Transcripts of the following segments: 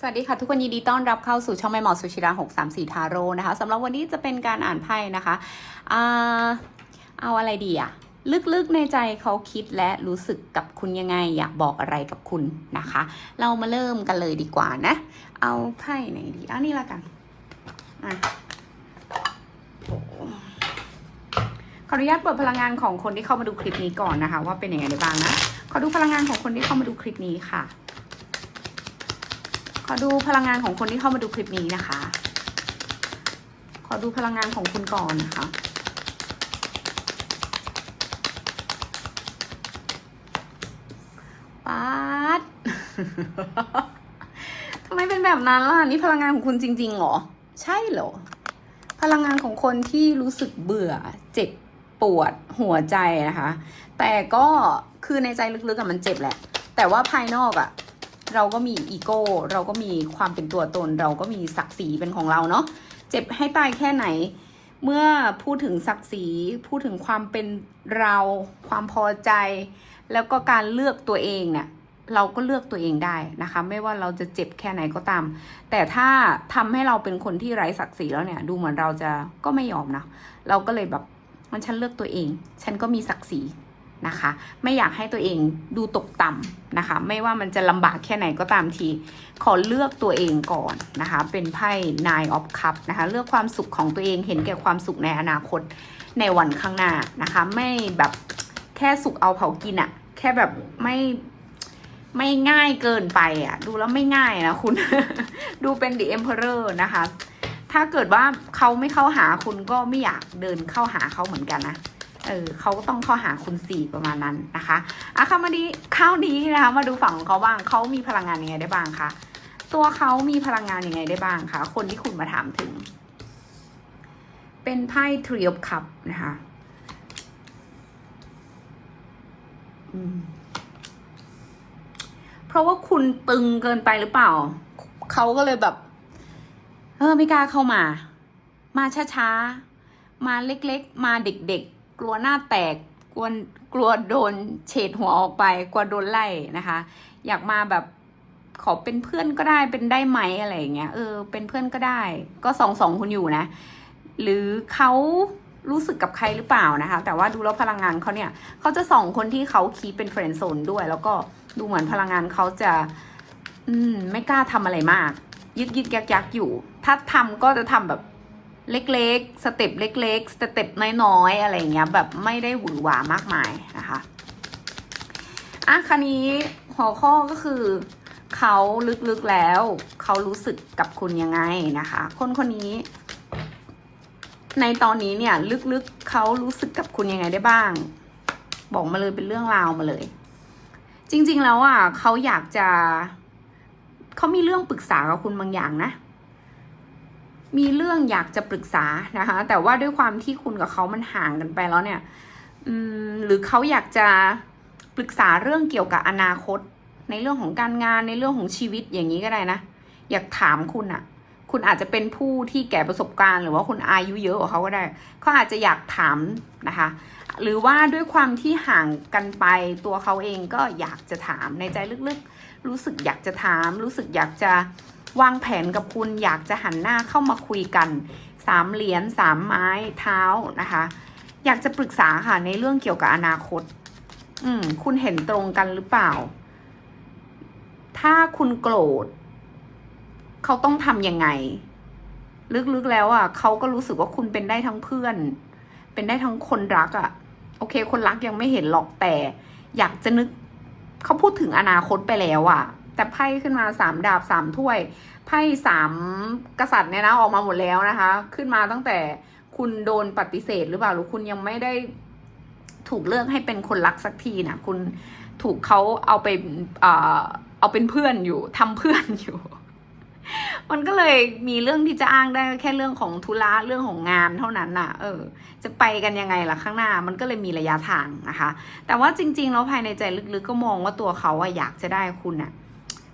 สวัสดีค่ะ ทุกคนยินดีต้อนรับเข้าสู่ช่องแม่หมอสุชิรา634 ทาโร่นะคะสำหรับวันนี้จะเป็นการอ่านไพ่นะคะเอาอะไรดีอะลึกๆในใจเขาคิดและรู้สึกกับคุณยังไง อยากบอกอะไรกับคุณนะคะ เรามาเริ่มกันเลยดีกว่านะ เอาไพ่ไหนดีเอานี่ละกันอะขออนุญาตเปิดพลังงานของคนที่เข้ามาดูคลิปนี้ก่อนนะคะ ว่าเป็นยังไงได้บ้างนะขอดูพลังงานของคนที่เข้ามาดูคลิปนี้ค่ะ ขอดูพลังงานของคนที่เข้ามาดูคลิปนี้นะคะ ขอดูพลังงานของคุณก่อนนะคะป๊าดทำไมเป็นแบบนั้นล่ะ นี่พลังงานของคุณจริงๆเหรอ ใช่เหรอ พลังงานของคนที่รู้สึกเบื่อ เจ็บปวดหัวใจนะคะ แต่ก็คือในใจลึกๆอะมันเจ็บแหละ แต่ว่าภายนอกอะ เราก็มีอีโก้ เราก็มีความเป็นตัวตน เราก็มีศักดิ์ศรีเป็นของเราเนาะ เจ็บให้ตายแค่ไหน เมื่อพูดถึงศักดิ์ศรี พูดถึงความเป็นเรา ความพอใจ แล้วก็การเลือกตัวเองเนี่ย เราก็เลือกตัวเองได้นะคะ ไม่ว่าเราจะเจ็บแค่ไหนก็ตาม แต่ถ้าทำให้เราเป็นคนที่ไร้ศักดิ์ศรีแล้วเนี่ย ดูเหมือนเราจะก็ไม่ยอมนะ เราก็เลยแบบมันฉันเลือกตัวเอง ฉันก็มีศักดิ์ศรี นะคะ ไม่อยากให้ตัวเองดูตกต่ำนะคะ ไม่ว่ามันจะลำบากแค่ไหนก็ตามที ขอเลือกตัวเองก่อนนะคะ เป็นไพ่ Nine of Cup นะคะ เลือกความสุขของตัวเอง เห็นแก่ความสุขในอนาคตในวันข้างหน้านะคะ ไม่แบบแค่สุขเอาเผากินอะแค่แบบไม่ไม่ง่ายเกินไปอะดูแล้วไม่ง่ายนะคุณ ดูเป็น The Emperor นะคะ ถ้าเกิดว่าเขาไม่เข้าหาคุณก็ไม่อยากเดินเข้าหาเขาเหมือนกันนะ เออเขาก็ต้องเข้าหาคุณสี่ประมาณนั้นนะคะอะคราวมาดีคราวนี้นะคะ มาดูฝั่งของเขาบ้างเขามีพลังงานยังไงได้บ้างคะตัวเขามีพลังงานยังไงได้บ้างคะคนที่คุณมาถามถึง เป็นไพ่ Three of Cup นะคะเพราะว่าคุณตึงเกินไปหรือเปล่า เขาก็เลยแบบ เออไม่กล้าเข้ามา มาช้าๆ มาเล็กๆ มาเด็กๆ กลัวหน้าแตกกลัวกลัวโดนเฉดหัวออกไป กลัวโดนไล่นะคะ อยากมาแบบขอเป็นเพื่อนก็ได้เป็นได้ไหมอะไรอย่างเงี้ยเออเป็นเพื่อนก็ได้ ก็สองสองคุณอยู่นะ หรือเขารู้สึกกับใครหรือเปล่านะคะ แต่ว่าดูแล้วพลังงานเขาเนี่ยเขาจะสองคนที่เขาคีเป็นเฟรนด์โซนด้วย แล้วก็ดูเหมือนพลังงานเขาจะ อืม ไม่กล้าทำอะไรมาก ยึกยึกยักยักอยู่ ถ้าทำก็จะทำแบบ เล็กๆ สเต็ปเล็ก ๆ สเต็ปน้อยๆ อะไรเงี้ยแบบไม่ได้หวือหวามากมายนะคะอะคันนี้หัวข้อก็คือเขาลึกๆแล้ว เขารู้สึกกับคุณยังไงนะคะ คนคนนี้ ในตอนนี้เนี่ย ลึกๆเขารู้สึกกับคุณยังไงได้บ้าง บอกมาเลยเป็นเรื่องราวมาเลย จริง ๆ แล้วอะเขาอยากจะเขามีเรื่องปรึกษากับคุณบางอย่างนะ มีเรื่องอยากจะปรึกษานะคะ แต่ว่าด้วยความที่คุณกับเขามันห่างกันไปแล้วเนี่ยหรือเขาอยากจะปรึกษาเรื่องเกี่ยวกับอนาคต ในเรื่องของการงานในเรื่องของชีวิตอย่างนี้ก็ได้นะ อยากถามคุณอะ คุณอาจจะเป็นผู้ที่แก่ประสบการณ์ หรือว่าคุณอายุเยอะกว่าเขาก็ได้เขาอาจจะอยากถามนะคะ หรือว่าด้วยความที่ห่างกันไปตัวเขาเองก็อยากจะถามในใจลึกๆ รู้สึกอยากจะถาม รู้สึกอยากจะวางแผนกับคุณอยากจะหันหน้าเข้ามาคุยกันสามเหรียญสามไม้เท้านะคะ อยากจะปรึกษาค่ะในเรื่องเกี่ยวกับอนาคต อืม คุณเห็นตรงกันหรือเปล่า ถ้าคุณโกรธ เขาต้องทำยังไง ลึกๆแล้วอะเขาก็รู้สึกว่าคุณเป็นได้ทั้งเพื่อน เป็นได้ทั้งคนรักอะ โอเค คนรักยังไม่เห็นหรอกแต่ อยากจะนึกเขาพูดถึงอนาคตไปแล้วอะ แต่ไพ่ขึ้นมาสามดาบสามถ้วยไพ่สามกษัตริย์เนี่ยนะออกมาหมดแล้วนะคะ ขึ้นมาตั้งแต่คุณโดนปฏิเสธหรือเปล่าหรือคุณยังไม่ได้ถูกเลือกให้เป็นคนรักสักทีนะคุณถูกเขาเอาไปเอ่อเอาเป็นเพื่อนอยู่ทำเพื่อนอยู่ มันก็เลยมีเรื่องที่จะอ้างได้แค่เรื่องของธุระเรื่องของงานเท่านั้นน่ะ เออ จะไปกันยังไงล่ะข้างหน้า มันก็เลยมีระยะทางนะคะ แต่ว่าจริงๆแล้วภายในใจลึกๆก็มองว่าตัวเขาอะอยากจะได้คุณอะ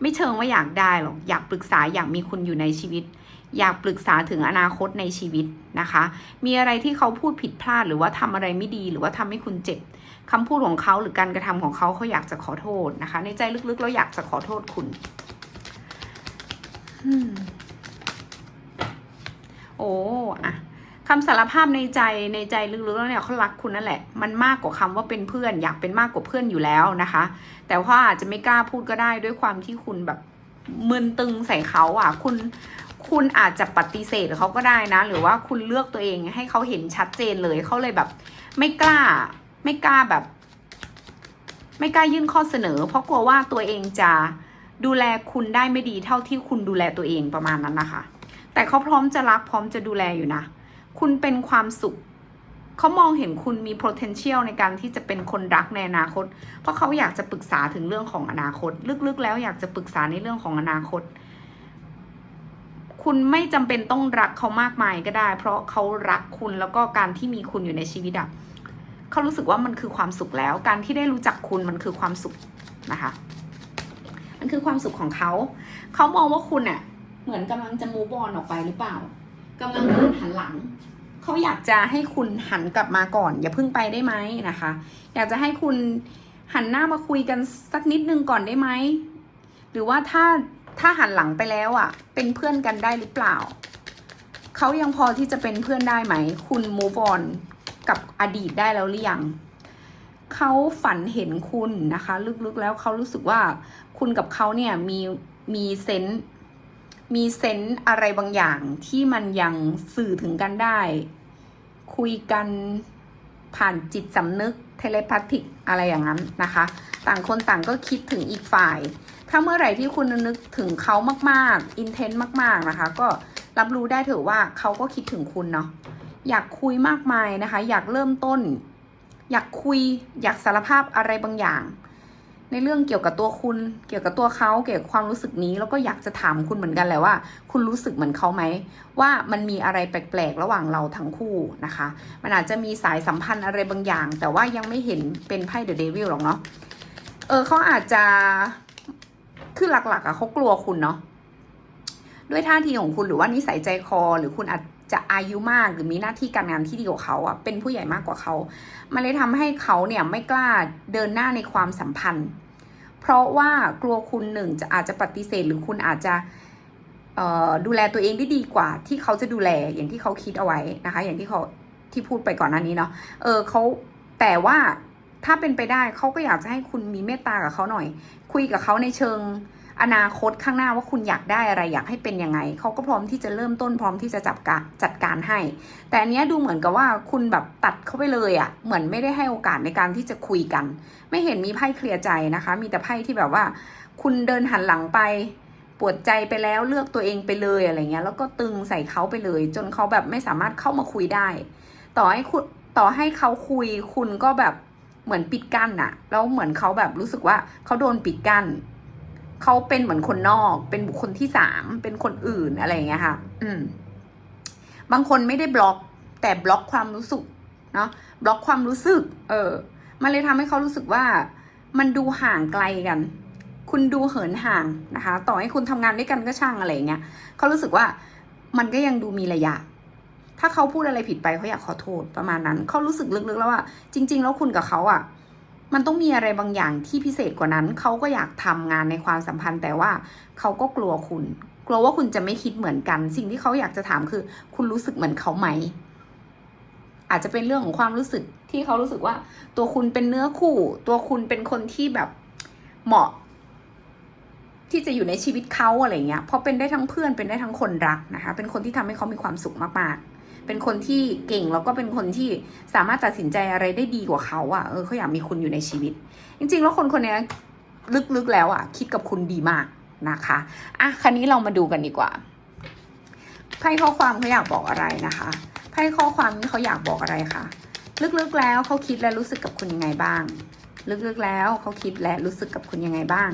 ไม่เชิงว่าอยากได้หรอกอยากปรึกษาอยากมีคุณอยู่ในชีวิต อยากปรึกษาถึงอนาคตในชีวิตนะคะ มีอะไรที่เขาพูดผิดพลาดหรือว่าทำอะไรไม่ดีหรือว่าทำให้คุณเจ็บคำพูดของเขาหรือการกระทำของเขาเขาอยากจะขอโทษนะคะ ในใจลึกๆแล้วอยากจะขอโทษคุณ โอ้อะคำสารภาพในใจในใจลึกๆแล้วเนี่ยเขารักคุณนั่นแหละ มันมากกว่าคำว่าเป็นเพื่อน อยากเป็นมากกว่าเพื่อนอยู่แล้วนะคะ แต่ว่าอาจจะไม่กล้าพูดก็ได้ด้วยความที่คุณแบบมึนตึงใส่เขาอะ คุณคุณอาจจะปฏิเสธเขาก็ได้นะ หรือว่าคุณเลือกตัวเองให้เขาเห็นชัดเจนเลยเขาเลยแบบ ไม่กล้า ไม่กล้าแบบ ไม่กล้ายื่นข้อเสนอ เพราะกลัวว่าตัวเองจะ ดูแลคุณได้ไม่ดีเท่าที่คุณดูแลตัวเองประมาณนั้นนะคะ แต่เขาพร้อมจะรักพร้อมจะดูแลอยู่นะ คุณเป็นความสุข เขามองเห็นคุณมี potential ในการที่จะเป็นคนรักในอนาคต เพราะเขาอยากจะปรึกษาถึงเรื่องของอนาคต ลึกๆ แล้วอยากจะปรึกษาในเรื่องของอนาคต คุณไม่จำเป็นต้องรักเขามากมายก็ได้ เพราะเขารักคุณแล้วก็การที่มีคุณอยู่ในชีวิตอะเขารู้สึกว่ามันคือความสุขแล้ว การที่ได้รู้จักคุณมันคือความสุขนะคะ มันคือความสุขของเขา เขามองว่าคุณอะเหมือนกำลังจะมูบอลออกไปหรือเปล่ากำลังเดินหันหลัง เขาอยากจะให้คุณหันกลับมาก่อน อย่าเพิ่งไปได้ไหมนะคะ อยากจะให้คุณหันหน้ามาคุยกันสักนิดนึงก่อนได้ไหม หรือว่าถ้าถ้าหันหลังไปแล้วอะ เป็นเพื่อนกันได้หรือเปล่า เขายังพอที่จะเป็นเพื่อนได้ไหม คุณ move on กับอดีตได้แล้วหรือยัง เขาฝันเห็นคุณนะคะ ลึกๆแล้วเขารู้สึกว่าคุณกับเขาเนี่ยมีมีเซนส์มีเซนส์อะไรบางอย่างที่มันยังสื่อถึงกันได้ คุยกันผ่านจิตสำนึกเทเลพาธิกอะไรอย่างนั้นนะคะ ต่างคนต่างก็คิดถึงอีกฝ่าย ถ้าเมื่อไหร่ที่คุณนึกถึงเขามากๆอินเทนต์มาก ๆนะคะ ก็รับรู้ได้เถอะว่าเขาก็คิดถึงคุณเนาะอยากคุยมากมายนะคะ อยากเริ่มต้น อยากคุยอยากสารภาพอะไรบางอย่าง ในเรื่องเกี่ยวกับตัวคุณ เกี่ยวกับตัวเขาเกี่ยวกับความรู้สึกนี้ แล้วก็อยากจะถามคุณเหมือนกันแหละว่า คุณรู้สึกเหมือนเขาไหมว่ามันมีอะไรแปลกๆระหว่างเราทั้งคู่นะคะ มันอาจจะมีสายสัมพันธ์อะไรบางอย่าง แต่ว่ายังไม่เห็นเป็นไพ่เดอะเดวิลหรอกเนาะเออเขาอาจจะคือหลักๆอะเขากลัวคุณเนาะด้วยท่าทีของคุณหรือว่านิสัยใจคอ หรือคุณอาจ จะอายุมากหรือมีหน้าที่การงานที่ดีกว่าเขาอะเป็นผู้ใหญ่มากกว่าเขามันเลยทำให้เขาเนี่ยไม่กล้าเดินหน้าในความสัมพันธ์ เพราะว่ากลัวคุณหนึ่งจะอาจจะปฏิเสธ หรือคุณอาจจะดูแลตัวเองได้ดีกว่า ที่เขาจะดูแลอย่างที่เขาคิดเอาไว้นะคะ อย่างที่เขาที่พูดไปก่อนหน้านี้เนาะเออเขาแต่ว่าถ้าเป็นไปได้เขาก็อยากจะให้คุณมีเมตตากับเขาหน่อย คุยกับเขาในเชิง อนาคตข้างหน้าว่าคุณอยากได้อะไรอยากให้เป็นยังไงเขาก็พร้อมที่จะเริ่มต้นพร้อมที่จะจับกะจัดการให้ แต่อันนี้ดูเหมือนกับว่าคุณแบบตัดเข้าไปเลยอะ่ะเหมือนไม่ได้ให้โอกาสในการที่จะคุยกัน ไม่เห็นมีไพ่เคลียร์ใจนะคะ มีแต่ไพ่ที่แบบว่า คุณเดินหันหลังไปปวดใจไปแล้วเลือกตัวเองไปเลยอะไรเงี้ยแล้วก็ตึงใส่เขาไปเลย จนเขาแบบไม่สามารถเข้ามาคุยได้ ต่อให้คุณต่อให้เขาคุยคุณก็แบบเหมือนปิดกั้นอะแล้วเหมือนเขาแบบรู้สึกว่าเขาโดนปิดกั้น เขาเป็นเหมือนคนนอก เป็นบุคคลที่สามเป็นคนอื่นอะไรอย่างเงี้ยค่ะ อืม บางคนไม่ได้บล็อก แต่บล็อกความรู้สึกเนาะบล็อกความรู้สึก เออ มันเลยทำให้เขารู้สึกว่า มันดูห่างไกลกัน คุณดูเหินห่างนะคะ ต่อให้คุณทำงานด้วยกันก็ช่างอะไรเงี้ยเขารู้สึกว่ามันก็ยังดูมีระยะ ถ้าเขาพูดอะไรผิดไปเขาอยากขอโทษประมาณนั้น เขารู้สึกลึกๆแล้วว่าจริง ๆ แล้วคุณกับเขาอะ มันต้องมีอะไรบางอย่างที่พิเศษกว่านั้น เขาก็อยากทำงานในความสัมพันธ์ แต่ว่าเขาก็กลัวคุณ กลัวว่าคุณจะไม่คิดเหมือนกัน สิ่งที่เขาอยากจะถามคือ คุณรู้สึกเหมือนเขาไหม อาจจะเป็นเรื่องของความรู้สึกที่เขารู้สึกว่า ตัวคุณเป็นเนื้อคู่ ตัวคุณเป็นคนที่แบบเหมาะ ที่จะอยู่ในชีวิตเขาอะไรเงี้ยเพราะเป็นได้ทั้งเพื่อนเป็นได้ทั้งคนรักนะคะ เป็นคนที่ทำให้เขามีความสุขมากๆ เป็นคนที่เก่งแล้วก็เป็นคนที่สามารถตัดสินใจอะไรได้ดีกว่าเขาอะ่ะเออเขาอยากมีคุณอยู่ในชีวิต จริง ๆ แล้วคนคนนี้ลึกๆแล้วอะ่ะ คิดกับคุณดีมากนะคะอะคราวนี้เรามาดูกันดีกว่าไพ่ข้อความเขาอยากบอกอะไรนะคะไพ่ข้อความนี้เขาอยากบอกอะไรคะลึกๆแล้วเขาคิดและรู้สึกกับคุณยังไงบ้าง ลึกๆแล้วเขาคิดและรู้สึกกับคุณยังไงบ้าง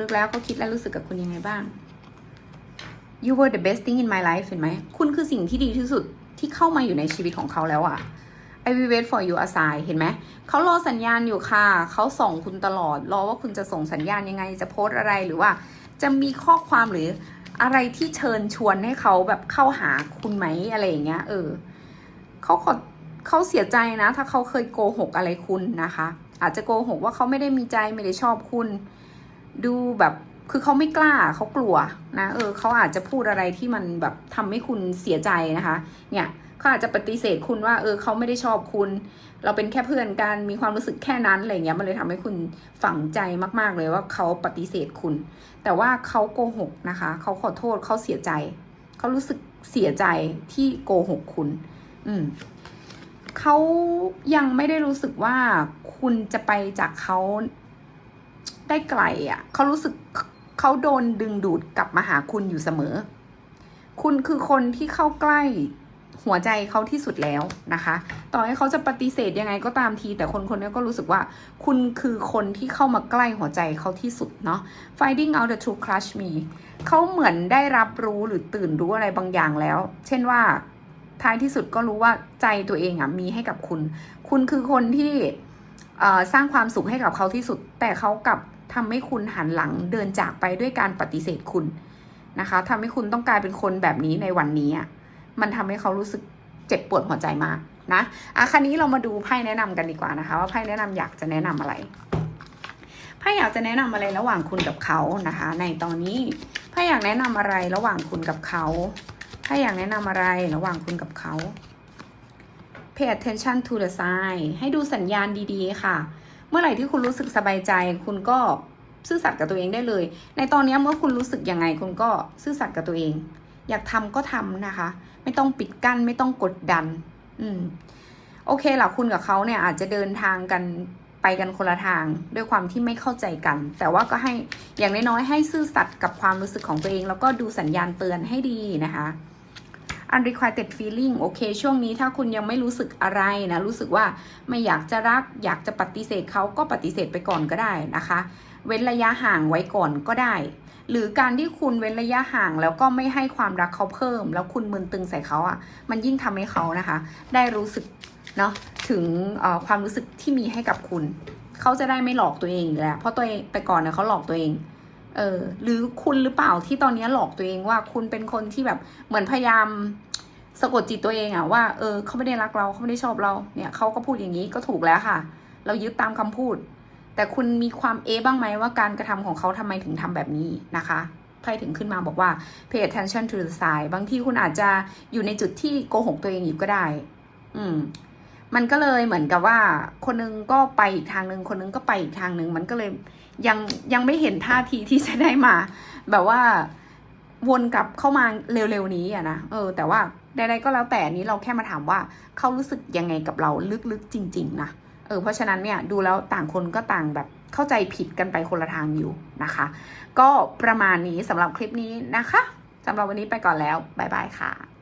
ลึกๆแล้วเขาคิดและรู้สึกกับคุณยังไงบ้าง you were the best thing in my life เห็นไหม คุณคือสิ่งที่ดีที่สุดที่เข้ามาอยู่ในชีวิตของเขาแล้วอะ I will wait for you aside เห็นไหม เขารอสัญญาณอยู่ค่ะ เขาส่งคุณตลอด รอว่าคุณจะส่งสัญญาณยังไง จะโพสอะไรหรือว่า จะมีข้อความหรืออะไรที่เชิญชวนให้เขาแบบเข้าหาคุณไหมอะไรอย่างเงี้ย เออ เขาขอเขาเสียใจนะ ถ้าเขาเคยโกหกอะไรคุณนะคะ อาจจะโกหกว่าเขาไม่ได้มีใจไม่ได้ชอบคุณ ดูแบบ คือเขาไม่กล้าเขากลัวนะเออเขาอาจจะพูดอะไรที่มันแบบทำให้คุณเสียใจนะคะ เนี่ยเขาอาจจะปฏิเสธคุณว่า เออเขาไม่ได้ชอบคุณ เราเป็นแค่เพื่อนกันมีความรู้สึกแค่นั้นอะไรเงี้ยมันเลยทำให้คุณฝังใจมาก ๆเลยว่าเขาปฏิเสธคุณ แต่ว่าเขาโกหกนะคะเขาขอโทษเขาเสียใจเขารู้สึกเสียใจที่โกหกคุณ อืมเขายังไม่ได้รู้สึกว่าคุณจะไปจากเขาได้ไกลอะ่ะเขารู้สึก เขาโดนดึงดูดกลับมาหาคุณอยู่เสมอ คุณคือคนที่เข้าใกล้หัวใจเขาที่สุดแล้วนะคะ ต่อให้เขาจะปฏิเสธยังไงก็ตามที แต่คนคนนี้ก็รู้สึกว่า คุณคือคนที่เข้ามาใกล้หัวใจเขาที่สุดเนาะ finding out the true crush me เขาเหมือนได้รับรู้หรือตื่นรู้อะไรบางอย่างแล้ว เช่นว่าท้ายที่สุดก็รู้ว่าใจตัวเองอะมีให้กับคุณ คุณคือคนที่สร้างความสุขให้กับเขาที่สุด แต่เขากับ ทำให้คุณหันหลังเดินจากไปด้วยการปฏิเสธคุณนะคะทำให้คุณต้องกลายเป็นคนแบบนี้ในวันนี้อะมันทำให้เขารู้สึกเจ็บปวดหัวใจมากนะอะคราวนี้เรามาดูไพ่แนะนำกันดีกว่านะคะ ว่าไพ่แนะนำอยากจะแนะนำอะไรไพ่อยากจะแนะนำอะไรระหว่างคุณกับเขานะคะ ในตอนนี้ไพ่อยากแนะนำอะไรระหว่างคุณกับเขาไพ่อยากแนะนำอะไรระหว่างคุณกับเขา pay attention to the sign ให้ดูสัญญาณดีๆ ค่ะ เมื่อไหร่ที่คุณรู้สึกสบายใจ คุณก็ซื่อสัตย์กับตัวเองได้เลย ในตอนนี้เมื่อคุณรู้สึกยังไง คุณก็ซื่อสัตย์กับตัวเอง อยากทำก็ทำนะคะ ไม่ต้องปิดกั้นไม่ต้องกดดัน อืม โอเคล่ะคุณกับเขาเนี่ยอาจจะเดินทางกันไปกันคนละทางด้วยความที่ไม่เข้าใจกัน แต่ว่าก็ให้อย่างน้อยๆให้ซื่อสัตย์กับความรู้สึกของตัวเอง แล้วก็ดูสัญญาณเตือนให้ดีนะคะ unrequited feeling โอเค ช่วงนี้ถ้าคุณยังไม่รู้สึกอะไรนะ รู้สึกว่าไม่อยากจะรัก อยากจะปฏิเสธเขาก็ปฏิเสธไปก่อนก็ได้นะคะ เว้นระยะห่างไว้ก่อนก็ได้ หรือการที่คุณเว้นระยะห่างแล้วก็ไม่ให้ความรักเขาเพิ่ม แล้วคุณมึนตึงใส่เขาอะ่ะ มันยิ่งทำให้เขานะคะ ได้รู้สึกเนาะถึงความรู้สึกที่มีให้กับคุณ เขาจะได้ไม่หลอกตัวเองอีกแล้ว เพราะตัวเองแต่ก่อนเนี่ยเขาหลอกตัวเอง เออหรือคุณหรือเปล่าที่ตอนนี้หลอกตัวเองว่าคุณเป็นคนที่แบบเหมือนพยายามสะกดจิตตัวเองอะว่าเออเขาไม่ได้รักเราเขาไม่ได้ชอบเราเนี่ยเขาก็พูดอย่างนี้ก็ถูกแล้วค่ะ เรายึดตามคำพูด แต่คุณมีความเอบ้างไหมว่าการกระทำของเขาทำไมถึงทำแบบนี้นะคะไพ่ถึงขึ้นมาบอกว่า pay attention to the sign บางทีคุณอาจจะอยู่ในจุดที่โกหกตัวเองอยู่ก็ได้ อืม มันก็เลยเหมือนกับว่า คนนึงก็ไปอีกทางหนึ่งคนนึงก็ไปอีกทางหนึ่งมันก็เลยยังยังไม่เห็นท่าทีที่จะได้มา แบบว่าวนกลับเข้ามาเร็วๆนี้อะนะเออ แต่ว่าใดๆก็แล้วแต่นนี้เราแค่มาถามว่าเขารู้สึกยังไงกับเราลึกๆจริง ๆ นะเออเพราะฉะนั้นเนี่ยดูแล้วต่างคนก็ต่างแบบเข้าใจผิดกันไปคนละทางอยู่นะคะ ก็ประมาณนี้สำหรับคลิปนี้นะคะสำหรับวันนี้ไปก่อนแล้ว บ๊ายบายค่ะ